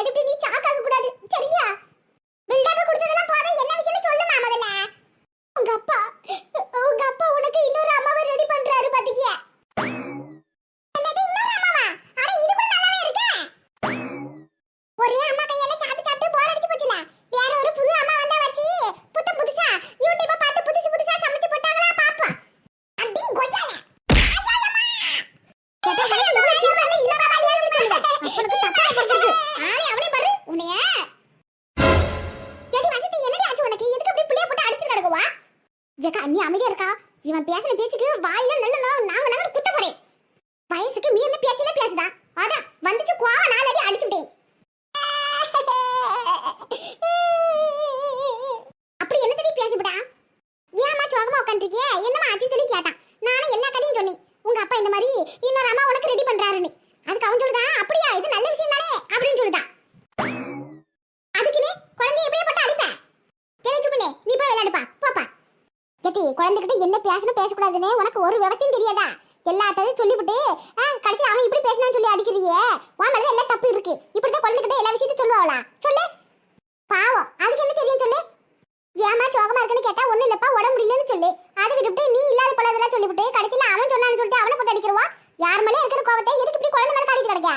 எடுத்து நீ சாக்காக கூடாது. குழந்தைகிட்ட என்ன பேசணும் பேசக்கூடாதுன்னு உனக்கு ஒரு விவசாயம் தெரியாதா? எல்லாத்தையும் சொல்லிவிட்டு ஆ, கடைசியில் அவன் இப்படி பேசினான்னு சொல்லி அடிக்கிறியே? உன் மேலே எல்லாம் தப்பு இருக்கு? இப்படிதான் குழந்தைகிட்ட எல்லா விஷயத்தையும் சொல்லுவாங்களா சொல்லு. பாவம். அதுக்கு என்ன தெரியும் சொல்லு? ஏமா சோகமா இருக்குன்னு கேட்டா ஒண்ணும் இல்லப்பா உடம்பு முடியலன்னு சொல்லு. அதை விட்டுவிட்டு நீ இல்லாத பழதெல்லாம் சொல்லிவிட்டு கடைசியில அவன் சொன்னான்னு சொல்லிட்டு அவனை போட்டு அடிக்கிறவா யார் மேலே இருக்கிற கோவத்தை எதுக்கு இப்படி குழந்தை மேலே காட்டிட்டு கிடைக்க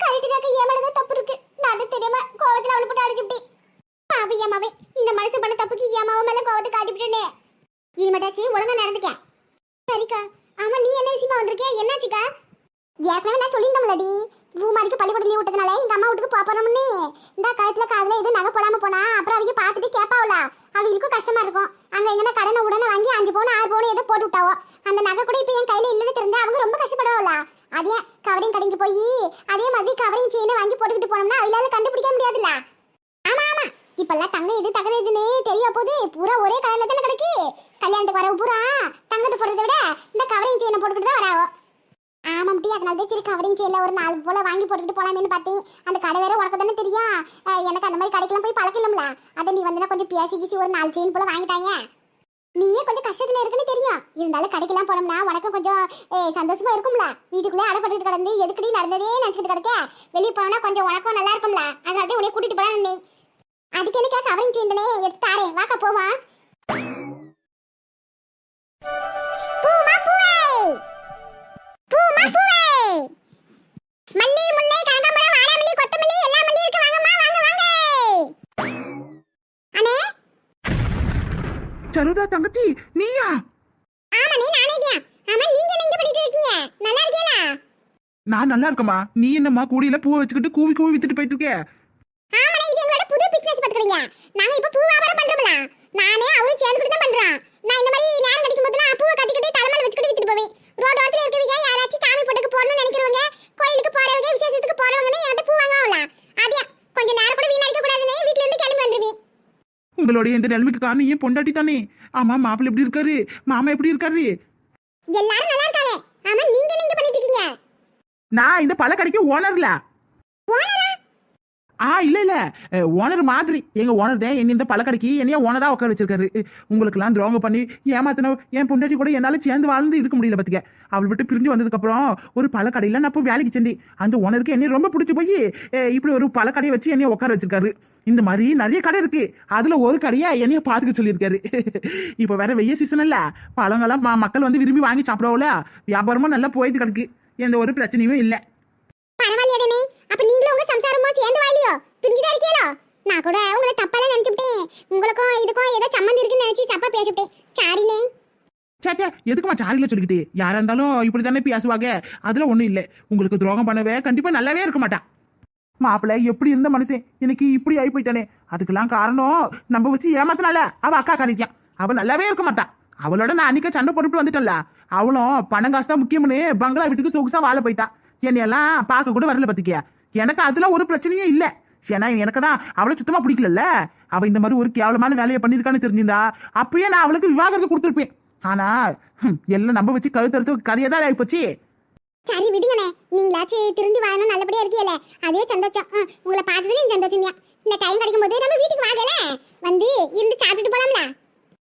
கரெக்டு தாக்க என் தப்பு இருக்கு. நான் அது தெரியாம கோவத்துல அவனை போட்டு அடிச்சுட்டேன் பாவி ஏமாவே. இந்த மனுஷன் பண்ண தப்புக்கு ஏமாவும் மேல கோவத்தை காட்டிவிட்டேனே. இனிமேட்டாச்சு ஒழுங்கா நடந்துக்க. சரிக்கா. ஆமா நீ என்ன விஷயமா வந்திருக்கே என்னாச்சுக்கா? ஏற்கனவே நான் சொல்லியிருந்தோம்லடி. பூமாரிக்கு பள்ளிக்கூடம் லீவ் விட்டதுனால எங்க அம்மா வீட்டுக்கு போறோம்னு இந்த கழுத்துல காதுல எதுவும் நகை போடாம போனா அப்புறம் அவங்க பார்த்துட்டு கேட்பாவல அவங்களுக்கும் கஷ்டமா இருக்கும். அங்க எங்கன்னா கடனை உடனே வாங்கி அஞ்சு பவுன் ஆறு பவுன் ஏதோ போட்டு விட்டாவோ. அந்த நகை கூட இப்ப என் கையில இல்லைன்னு தெரிஞ்சா அவங்க ரொம்ப கஷ்டப்படுவாங்களா அதே கவரிங் கடைக்கு போய் அதே மாதிரி கவரிங் செயினை வாங்கி போட்டுக்கிட்டு போனோம்னா அவளால கண்டுபிடிக்க முடியாதுல்ல. ஆமா ஆமா. இப்பெல்லாம் தங்க எது தகர எதுன்னு தெரிய போது பூரா ஒரே கலர்ல தானே கிடக்கு. கல்யாணத்துக்கு வரவு பூரா தங்கத்தை போடுறத விட இந்த கவரிங் செயினை போட்டுக்கிட்டு தான் வராவோ? ஆமாம் முட்டி அதனால தான் சரி கவரிங் செயின்ல ஒரு நாலு போல வாங்கி போட்டுக்கிட்டு போலாமேன்னு பார்த்தேன் அந்த கடை வேற உனக்கு தானே தெரியும். எனக்கு அந்த மாதிரி கடைக்கெல்லாம் போய் பழக்கலாம்ல அதை நீ வந்து கொஞ்சம் பேசி கீசி ஒரு நாலு செயின் போல வாங்கிட்டாங்க நீயே கொஞ்சம் கஷ்டத்தில் இருக்குன்னு தெரியும். இருந்தாலும் கடைக்கெல்லாம் போனோம்னா உனக்கு கொஞ்சம் சந்தோஷமா இருக்கும்ல. வீட்டுக்குள்ளே அடைப்பட்டு கிடந்து எதுக்கடி நடந்ததே நினச்சிட்டு கிடக்க. வெளியே போனோம்னா கொஞ்சம் உனக்கும் நல்லா இருக்கும்ல அதனால தான் உன்னை கூட்டிட்டு போலாம் அதுக்கு எனக்கா கவரிங் செய்தனே எடுத்து தாரேன் வாக்கா போவா பூமா பூவை. பூமா பூவை. மல்லி முல்லை கனகாம்பரம் வாடாமல்லி கொத்தமல்லி எல்லா மல்லி இருக்கு. வாங்கம்மா வாங்க வாங்க. அண்ணே. சரோதா தங்கச்சி நீயா? ஆமா நீ நானே தான் ஆமா நீங்க என்ன இங்க பண்ணிட்டு இருக்கீங்க? நல்லா இருக்கீங்களா? நான் நல்லா இருக்கமா நீ என்னம்மா கூடியில பூவை வச்சுக்கிட்டு கூவி கூவி வித்துட்டு போயிட்டு இருக்க புது பிசினஸ் பாத்துக்கிறீங்க நாங்க இப்ப பூ வியாபாரம் பண்றோம்ல. நானே அவரும் சேர்ந்துக்கிட்டு தான் பண்றோம். நான் இந்த மாதிரி நேரம் கிடைக்கும் போதெல்லாம் பூவை கட்டிக்கிட்டு தலைமையில வச்சுக்கிட்டு வித்துட்டு போவேன். ரோட் ஓரத்துல இருக்கவங்க யாராச்சும் சாமி போட்டுக்கு போடணும்னு நினைக்கிறவங்க கோயிலுக்கு போறவங்க விசேஷத்துக்கு போறவங்கன்னு என்கிட்ட பூ வாங்க ஆகலாம் அதே கொஞ்ச நேரம் கூட வீணடிக்க கூடாதுன்னு வீட்ல இருந்து கிளம்பி வந்துருவேன். உங்களுடைய இந்த நிலைமைக்கு காரணம் ஏன் பொண்டாட்டி தானே? ஆமா மாப்பிள்ளை எப்படி இருக்காரு? மாமா எப்படி இருக்காரு? எல்லாரும் நல்லா இருக்காங்க. ஆமா நீங்க இங்க பண்ணிட்டு இருக்கீங்க? நான் இந்த பழ கடைக்கு ஓனர்ல ஓனரா ஆ இல்ல இல்ல. ஓனர் மாதிரி. எங்க ஓனர் தான் என்ன இந்த பழக்கடைக்கு என்னைய ஓனரா உட்கார வச்சிருக்காரு. உங்களுக்கெல்லாம் துரோகம் பண்ணி ஏமாத்தின என் பொண்டாட்டி கூட என்னால சேர்ந்து வாழ்ந்து இருக்க முடியல பாத்துக்க. அவள் விட்டு பிரிஞ்சு வந்ததுக்கு அப்புறம் ஒரு பழக்கடையில நான் போய் வேலைக்கு செஞ்சேன் அந்த ஓனருக்கு என்னை ரொம்ப பிடிச்சி போய் இப்படி ஒரு பழக்கடையை வச்சு என்னைய உட்கார வச்சிருக்காரு. இந்த மாதிரி நிறைய கடை இருக்கு. அதுல ஒரு கடையா என்னைய பாத்துக்க சொல்லியிருக்காரு. இப்போ வேற வெய்ய சீசன் இல்ல. பழங்கள்லாம் மக்கள் வந்து விரும்பி வாங்கி சாப்பிடுவோம்ல வியாபாரமும் நல்லா போயிட்டு கிடக்கு. எந்த ஒரு பிரச்சனையும் இல்லை பரவாயில்லையடனே அப்ப நீங்களும் உங்க சம்சாரமோ சேர்ந்து வாழியோ பிரிஞ்சுதான் இருக்கியலோ? நான் கூட உங்களை தப்பாலாம் நினைச்சுட்டேன் உங்களுக்கும் இதுக்கும் ஏதோ சம்மந்தம் இருக்குன்னு நினைச்சு தப்பா பேசிட்டேன் சாரினே சேச்சே எதுக்குமா சாரில சொல்லிக்கிட்டு? யாரா இருந்தாலும் இப்படி தானே பேசுவாங்க. அதுல ஒண்ணும் இல்ல. உங்களுக்கு துரோகம் பண்ணவே கண்டிப்பா நல்லாவே இருக்க மாட்டான் மாப்பிள்ள எப்படி இருந்த மனுஷன்? இன்னைக்கு இப்படி ஆகி போயிட்டானே. அதுக்கெல்லாம் காரணம் நம்ம வச்சு ஏமாத்தினால அவ அக்கா காணிக்கான் அவ நல்லாவே இருக்க மாட்டான் அவளோட நான் அன்னைக்கு சண்டை போட்டுட்டு வந்துட்டேன்ல. அவளும் பணம் காசு தான் முக்கியம்னு பங்களா வீட்டுக்கு சொகுசா வாழ போயிட்டா. என்னையெல்லாம் பார்க்க கூட வரல பாத்திக்கியா எனக்கு அதுல ஒரு பிரச்சனையும் இல்ல. ஏன்னா எனக்கு தான் அவளை சுத்தமா பிடிக்கலல்ல. அவ இந்த மாதிரி ஒரு கேவலமான வேலையை பண்ணிருக்கான்னு தெரிஞ்சிருந்தா அப்பயே நான் அவளுக்கு விவாகரத்து கொடுத்துருப்பேன். ஆனா எல்லாம் நம்ம வச்சு கழுத்தறுத்து கதையை தான் ஆயிப்போச்சு சரி விடுங்கண்ணே. நீங்களாச்சும் திருந்தி வாழணும் நல்லபடியா இருக்கீங்களே அதே சந்தோஷம். உங்களை பார்த்ததுலயும் சந்தோஷம் தான் இந்த டைம் கிடைக்கும் போது நம்ம வீட்டுக்கு வாங்கல வந்து இருந்து சாப்பிட்டுட்டு போலாம்ல.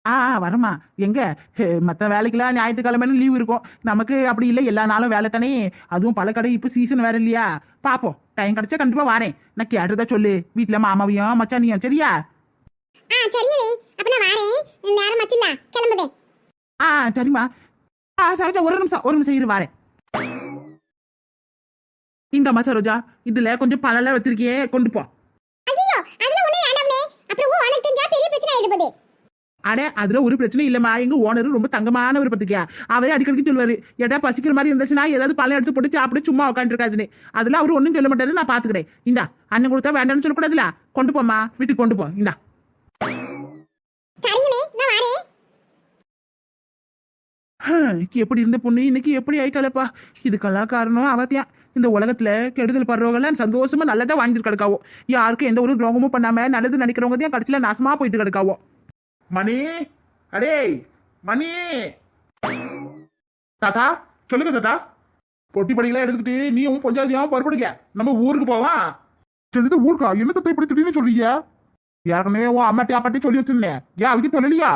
ஆ வரமா எங்க? மத்த வேலைக்கெல்லாம் ஞாயிற்றுக்கிழமைன்னு லீவ் இருக்கும். நமக்கு அப்படி இல்லை. எல்லா நாளும் வேலை தானே அதுவும் பல கடை இப்போ சீசன் வேற இல்லையா? பாப்போம். டைம் கிடைச்சா கண்டிப்பா வரேன். நான் கேட்டதா சொல்லு. வீட்டுல மாமாவையும் மச்சானியும். சரியா? ஆ சரிங்கண்ணே அப்ப நான் வாரேன். நேரம் மச்சில்ல கிளம்புதே. ஆ சரிம்மா. ஆ சரோஜா ஒரு நிமிஷம் ஒரு நிமிஷம் இரு வரேன். இந்தம்மா சரோஜா. இதுல கொஞ்சம் பழம்லாம் வச்சிருக்கியே கொண்டு போ. ஐயோ அதுல ஒண்ணு வேண்டாம்னே. அப்புறம் உன் உனக்கு தெரிஞ்சா பெரிய பிரச்சனை ஆயிடும் போதே அட அதுல ஒரு பிரச்சனை இல்லம்மா. எங்க ஓனர் ரொம்ப தங்கமானவர் பத்துக்கியா அவரே அடிக்கடிக்கு சொல்லுவாரு ஏட்டா பசிக்கிற மாதிரி இருந்துச்சுன்னா ஏதாவது பழம் எடுத்து போட்டு சாப்பிட்டு சும்மா உட்காந்துருக்காதுன்னு அதுல அவர் ஒன்றும் சொல்ல மாட்டாரு. நான் பாத்துக்கிறேன். இந்தா அண்ணன் கொடுத்தா வேண்டாம்னு சொல்லக்கூடாதுல? கொண்டு போமா வீட்டுக்கு கொண்டு போ. இந்தா. எப்படி இருந்த பொண்ணு? இன்னைக்கு எப்படி ஆயிட்டாளப்பா? இதுக்கெல்லாம் காரணம் அவத்தியான் இந்த உலகத்துல கெடுதல் படுறவங்களாம் சந்தோஷமா நல்லதா வாழ்ந்துட்டு கிடக்காவோ. யாருக்கும் எந்த ஒரு துரோகமும் பண்ணாம நல்லது நினைக்கிறவங்க தான் கடைசியில நாசமா போயிட்டு கிடக்காவோ. மணி. அடே மணி. தாத்தா சொல்லுங்க தாத்தா. பொட்டி படிக்கலாம் எடுத்துக்கிட்டு நீயும் பஞ்சாயத்தியாவும் புறப்படுங்க நம்ம ஊருக்கு போவான் சொல்லுது ஊருக்கா? என்ன தத்தை இப்படி திடீர்னு சொல்றீங்க? ஏற்கனவே உன் அம்மாட்டி அப்பாட்டி சொல்லி வச்சிருந்தேன். ஏன் அதுக்கு சொல்லலையா?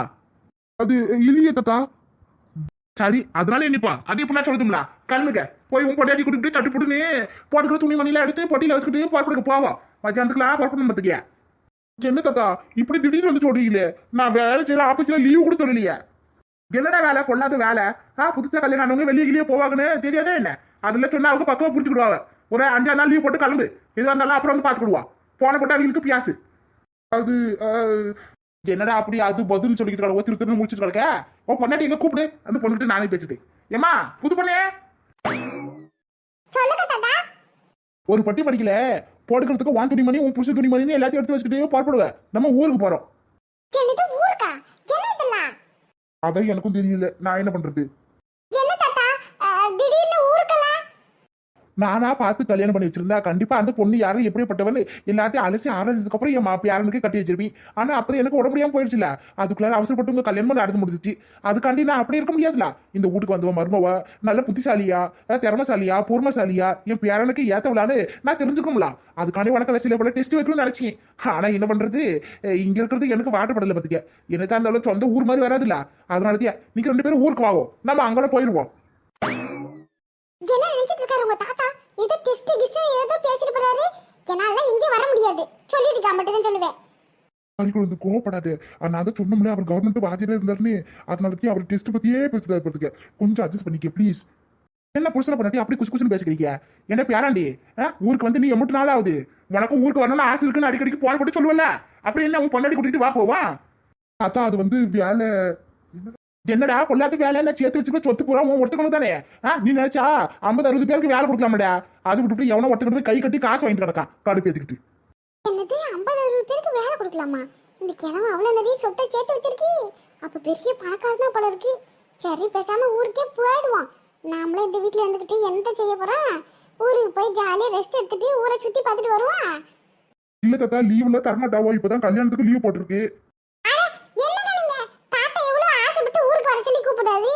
அது இல்லையே தாத்தா. சரி அதனால என்னப்பா அது இப்படி சொல்லுதுங்களா கண்ணுங்க போய் உன் பொட்டியாட்டி கூட்டிட்டு சட்டு புட்டுன்னு போட்டுக்கிற துணி மணிலாம் எடுத்து பொட்டியில வச்சுக்கிட்டு புறப்படுக்க போவோம். மத்தியானத்துக்குலாம் புறப்படணும் பார்த்துக்கியா என்ன தாத்தா? இப்படி திடீர்னு வந்து சொல்றீங்களே? நான் வேலை செய்யற ஆபீஸ்ல லீவு கூட சொல்லலையே. என்னடா வேலை? கொள்ளாத வேலை. ஆ புதுசா கல்யாணம் ஆனவங்க வெளியே கிளியே போவாங்கன்னு தெரியாதே என்ன? அதுல சொன்னா அவங்க பக்கமா புரிஞ்சுக்கிடுவாங்க ஒரு அஞ்சாறு நாள் லீவ் போட்டு கிளம்பு. எதுவாக இருந்தாலும் அப்புறம் வந்து பாத்துக்கிடுவா. போன போட்டு அவங்களுக்கு பியாசு. அது என்னடா அப்படி அது பதில் சொல்லிக்கிட்டு கிடக்க? ஒருத்தர் திரும்ப முடிச்சுட்டு கிடக்க? ஓ பொண்ணாட்டி எங்க கூப்பிடு? அந்த பொண்ணுகிட்ட நானே பேசுது ஏமா புது பொண்ணே? ஒரு பட்டி படிக்கல. போடுக்கிறதுக்கு வான் துணிமணி உன் புருஷ துணிமணின்னு எல்லாத்தையும் எடுத்து வச்சுக்கிட்டே புறப்படுவேன் நம்ம ஊருக்கு போறோம். அதான் எனக்கும் தெரியல நான் என்ன பண்றது என்ன தாத்தா அஹ், திடீர்னு ஊருக்கெல்லாம் நானா பார்த்து கல்யாணம் பண்ணி வச்சிருந்தா கண்டிப்பா அந்த பொண்ணு யாரும் எப்படிப்பட்டவன் எல்லாத்தையும் அலசி ஆராய்ஞ்சதுக்கு அப்புறம் என் மாப்பி யாருனுக்கு கட்டி வச்சிருப்பீ ஆனா அப்புறம் எனக்கு உடம்பு முடியாம போயிடுச்சுல. அதுக்குள்ளார அவசரப்பட்டு உங்க கல்யாணம் பண்ணி நடந்து முடிஞ்சிச்சு அதுக்காண்டி நான் அப்படி இருக்க முடியாதுல. இந்த வீட்டுக்கு வந்தவன் மருமவா நல்ல புத்திசாலியா திறமசாலியா பொறுமசாலியா என் பேரனுக்கு ஏத்தவளான்னு நான் தெரிஞ்சுக்கணும்ல. அதுக்காண்டி உனக்கு சில பல டெஸ்ட் வைக்கணும்னு நினைச்சேன். ஆனா என்ன பண்றது? இங்க இருக்கிறது எனக்கு வாட்டப்படல பத்திக்க. எனக்கு அந்த அளவுக்கு சொந்த ஊர் மாதிரி வராதுல்ல அதனாலதான் நீங்க ரெண்டு பேரும் ஊருக்கு வாவோம் நம்ம அங்கே போயிருவோம். கிஸ்ட் கிஸ்ட் ஏதோ பேசிட்டு போறாரு. என்னால இங்க வர முடியாது. சொல்லிட்டு இருக்கா மட்டும் தான் சொல்லுவேன். அதுக்கு வந்து கோவப்படாது. நான் தான் சொன்னோம்ல அவர் கவர்மெண்ட் வாஜில இருந்தாருன்னு. அதனாலதான் அவர் டெஸ்ட் பத்தியே பேசுறாரு பாத்துக்க கொஞ்சம் அட்ஜஸ்ட் பண்ணிக்க ப்ளீஸ் என்ன புருஷனை பண்ணாட்டி அப்படி குசு குசுன்னு பேசிக்கிறீங்க? என்ன பேராண்டி ஆ? ஊருக்கு வந்து நீ எம்பிட்டு நாள் ஆகுது உனக்கும் ஊருக்கு வரணும்னு ஆசை இருக்குன்னு அடிக்கடிக்கு போன போட்டு சொல்லுவல அப்புறம் என்ன உன் பொண்டாடி கூட்டிட்டு வா போவா? அதான் அது வந்து வேலை. என்னடா பொல்லாத வேலை என்ன சேர்த்து வச்சுக்க சொத்து பூரா உன் ஒருத்தக்கணும் தானே? ஆ? நீ நினைச்சா ஐம்பது அறுபது பேருக்கு வேலை கொடுக்கலாமடா அது விட்டுட்டு எவனோ ஒருத்தக்கிட்டு போய் கை கட்டி காசு வாங்கிட்டு கிடக்கான் கடுப்பு ஏத்துக்கிட்டு என்னது ஐம்பது அறுபது பேருக்கு வேலை கொடுக்கலாமா? இந்த கிழமை அவ்வளவு நிறைய சொத்தை சேர்த்து வச்சிருக்கி. அப்ப பெரிய பணக்காரனா போல இருக்கு. சரி பேசாம ஊருக்கே போயிடுவோம். நாமளும் இந்த வீட்ல இருந்துகிட்டு என்ன செய்ய போறோம்? ஊருக்கு போய் ஜாலியா ரெஸ்ட் எடுத்துட்டு ஊரை சுத்தி பார்த்துட்டு வருவோம். இல்ல தாத்தா லீவ்ல தரமாட்டாவோ இப்பதான் கல்யாணத்துக்கு லீவ் போட்டிருக்கு அட, என்னங்க நீங்க தாத்தா எவ்வளவு ஆசைப்பட்டு ஊருக்கு வர சொல்லி கூப்பிடாது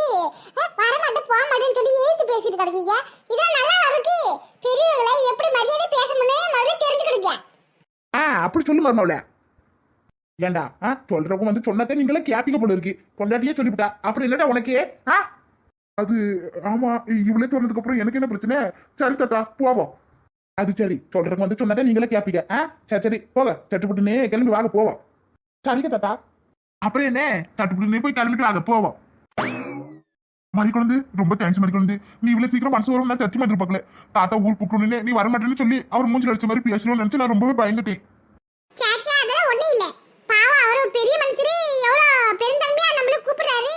வர மாட்டேன் போக மாட்டேன்னு சொல்லி ஏத்து பேசிட்டு கிடக்கீங்க? இதான் நல்லா இருக்கு பெரியவங்களை எப்படி மரியாதை பேசணும்னு முதல்ல தெரிஞ்சுக்கிடுங்க. ஆ அப்படி சொல்லு மருமவள. ஏண்டா ஆ சொல்றவங்க வந்து சொன்னதே நீங்களே கேப்பிக்க போல இருக்கு. பொண்டாட்டியே சொல்லிவிட்டா. அப்புறம் இல்லடா உனக்கு? ஆ? அது ஆமா இவளே சொன்னதுக்கு அப்புறம் எனக்கு என்ன பிரச்சனை? சரி தாத்தா போவோம். அது சரி சொல்றவங்க வந்து சொன்னதே நீங்களே கேப்பிக்க ஆ சரி சரி போக தட்டுப்பட்டுனே கிளம்பி வாங்க போவோம். சரிங்க தாத்தா. அப்புறம் என்ன? தட்டுப்பட்டுனே போய் கிளம்பிட்டு வாங்க போவோம். மதிக்குழந்து ரொம்ப தேங்க்ஸ் மதிக்குழந்து. நீ இவ்வளவு சீக்கிரம் மனசு வரும் நான் சத்தியமா எதிர்பார்க்கல தாத்தா ஊர் கூப்பிட்டு நீ வர மாட்டேன்னு சொல்லி அவர் மூஞ்சில் அடிச்ச மாதிரி பேசணும்னு நினைச்சு நான் ரொம்பவே பயந்துட்டேன். சாச்சா அதெல்லாம் ஒண்ணும் இல்ல. பாவம் அவரு பெரிய மனுஷரு. எவ்வளவு பெருந்தன்மையா நம்மள கூப்பிடுறாரு.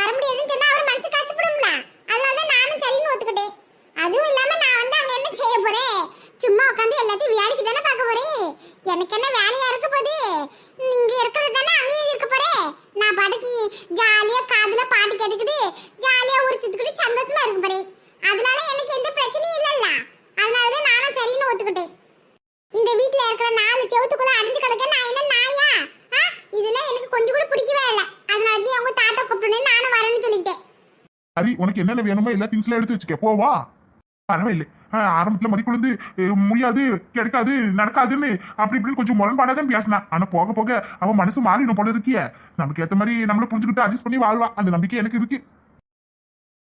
வர முடியாதுன்னு சொன்னா அவர் மனசு கஷ்டப்படும்ல. அதனால தான் நானும் சரின்னு ஒத்துக்கிட்டேன். அதுவும் இல்லாம நான் வந்து அங்க என்ன செய்ய போறேன்? சும்மா உட்காந்து எல்லாத்தையும் வேலைக்கு தானே பார்க்க போறேன்? எனக்கு என்ன வேலையா இருக்க போகுது இங்க இருக்கிறது தானே அங்கேயும் இருக்க போறேன் நான் ஜாலியா காதுல பாட்டு கேட்டுக்கிட்டு ஜாலியா ஊர் சுத்திக்கிட்டு சந்தோஷமா இருக்கும் பாரு. அதனால எனக்கு எந்த பிரச்சனையும் இல்லல்ல. அதனாலதான் நானும் சரின்னு ஒத்துக்கிட்டேன். இந்த வீட்ல இருக்கிற நாலு செவத்துக்குள்ள அடைஞ்சு கிடக்க நான் என்ன நாயா? இதெல்லாம் எனக்கு கொஞ்சம் கூட பிடிக்கவே இல்லை. அதனாலதான் அவங்க தாத்தா கூப்பிட்டோன்னே நானும் வரேன்னு சொல்லிட்டேன் சரி உனக்கு என்னென்ன வேணுமோ எல்லா திங்ஸ்லாம் எடுத்து வச்சுக்க. போவா பரவாயில்ல. ஆ, ஆரம்பத்துல மதிக்குழுந்து முடியாது கிடைக்காது நடக்காதுன்னு அப்படி இப்படின்னு கொஞ்சம் முரண்பாடா தான் பேசினா. ஆனா போக போக அவன் மனசு மாறிடும் போல இருக்கிய. நமக்கு ஏத்த மாதிரி நம்மள புரிஞ்சுக்கிட்டு அட்ஜஸ்ட் பண்ணி வாழ்வா. அந்த நம்பிக்கை எனக்கு இருக்கு.